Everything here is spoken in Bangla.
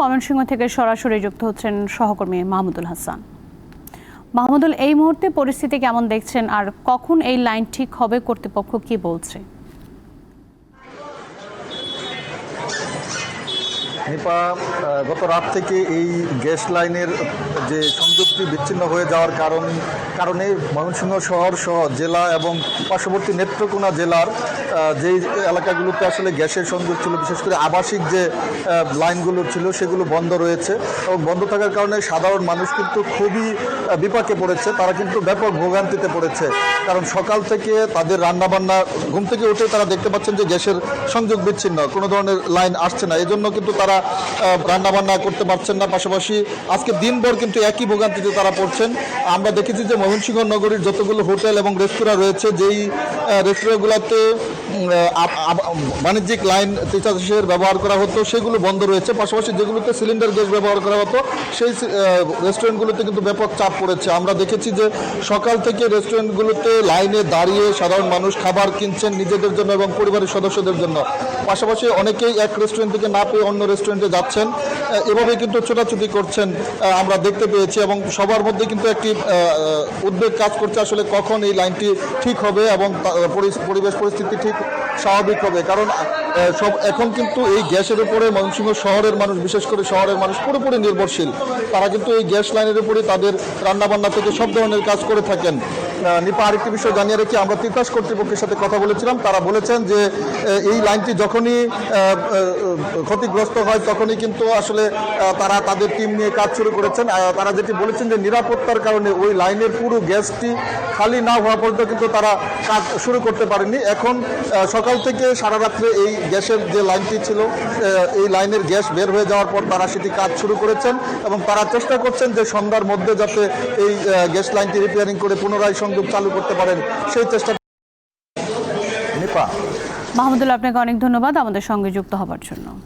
ময়মনসিংহ থেকে সরাসরি যুক্ত হচ্ছেন সহকর্মী মাহমুদুল হাসান। মাহমুদুল, এই মুহূর্তে পরিস্থিতি কেমন দেখছেন? আর কখন এই লাইন ঠিক হবে? কর্তৃপক্ষ কি বলছে? নিপা গত রাত থেকে এই গ্যাস লাইনের যে সংযোগটি বিচ্ছিন্ন হয়ে যাওয়ার কারণ, কারণে ময়মনসিংহ শহর সহ জেলা এবং পার্শ্ববর্তী নেত্রকোনা জেলার যেই এলাকাগুলোতে আসলে গ্যাসের সংযোগ ছিল, বিশেষ করে আবাসিক যে লাইনগুলো ছিল, সেগুলো বন্ধ রয়েছে এবং বন্ধ থাকার কারণে সাধারণ মানুষ কিন্তু খুবই বিপাকে পড়েছে। তারা কিন্তু ব্যাপক ভোগান্তিতে পড়েছে। কারণ সকাল থেকে তাদের রান্নাবান্না, ঘুম থেকে উঠে তারা দেখতে পাচ্ছেন যে গ্যাসের সংযোগ বিচ্ছিন্ন, কোনো ধরনের লাইন আসছে না। এজন্য কিন্তু তারা রান্নাবান্না করতে পারছেন না পাশাপাশি আজকে দিনভর কিন্তু একই ভোগান্তিতে তারা পড়ছেন। আমরা দেখেছি যে ময়মনসিংহ নগরীর যতগুলো হোটেল এবং রেস্তোরাঁ রয়েছে, যেই রেস্তোরাঁগুলোতে বাণিজ্যিক লাইন তিতাসের ব্যবহার করা হতো, সেগুলো বন্ধ রয়েছে। পাশাপাশি যেগুলোতে সিলিন্ডার গ্যাস ব্যবহার করা হতো, সেই রেস্টুরেন্টগুলোতে কিন্তু ব্যাপক চাপ পড়েছে। আমরা দেখেছি যে সকাল থেকে রেস্টুরেন্টগুলোতে লাইনে দাঁড়িয়ে সাধারণ মানুষ খাবার কিনছেন নিজেদের জন্য এবং পরিবারের সদস্যদের জন্য। পাশাপাশি অনেকেই এক রেস্টুরেন্ট থেকে না পেয়ে অন্য রেস্টুরেন্টে যাচ্ছেন। এভাবে কিন্তু ছোটাছুটি করছেন আমরা দেখতে পেয়েছি এবং সবার মধ্যে কিন্তু একটি উদ্বেগ কাজ করছে আসলে কখন এই লাইনটি ঠিক হবে এবং পরি- পরিবেশ পরিস্থিতি ঠিক স্বাভাবিক হবে। কারণ সব, এখন কিন্তু এই গ্যাসের উপরে ময়মনসিংহ শহরের মানুষ, বিশেষ করে শহরের মানুষ পুরোপুরি নির্ভরশীল। তারা কিন্তু এই গ্যাস লাইনের উপরে তাদের রান্নাবান্না থেকে সব ধরনের কাজ করে থাকেন। নিপা, আরেকটি বিষয় জানিয়ে রেখে, আমরা তিতাস কর্তৃপক্ষের সাথে কথা বলেছিলাম, তারা বলেছেন যে এই লাইনটি যখনই ক্ষতিগ্রস্ত হয় তখনই কিন্তু আসলে তারা তাদের টিম নিয়ে কাজ শুরু করেছেন। তারা যেটি বলেছেন যে, নিরাপত্তার কারণে ওই লাইনের পুরো গ্যাসটি খালি না হওয়া পর্যন্ত কিন্তু তারা কাজ শুরু করতে পারেনি এখন সকাল থেকে সারা রাত্রে এই গ্যাসের যে লাইনটি ছিল এই লাইনের গ্যাস বের হয়ে যাওয়ার পর তারা সেটি কাজ শুরু করেছেন এবং তারা চেষ্টা করছেন যে সন্ধ্যার মধ্যে যাতে এই গ্যাস লাইনটি রিপেয়ারিং করে পুনরায় সংযোগ চালু করতে পারেন, সেই চেষ্টা নিপা। মাহমুদুল্লাহ, আপনাকে অনেক ধন্যবাদ আমাদের সঙ্গে যুক্ত হবার জন্য।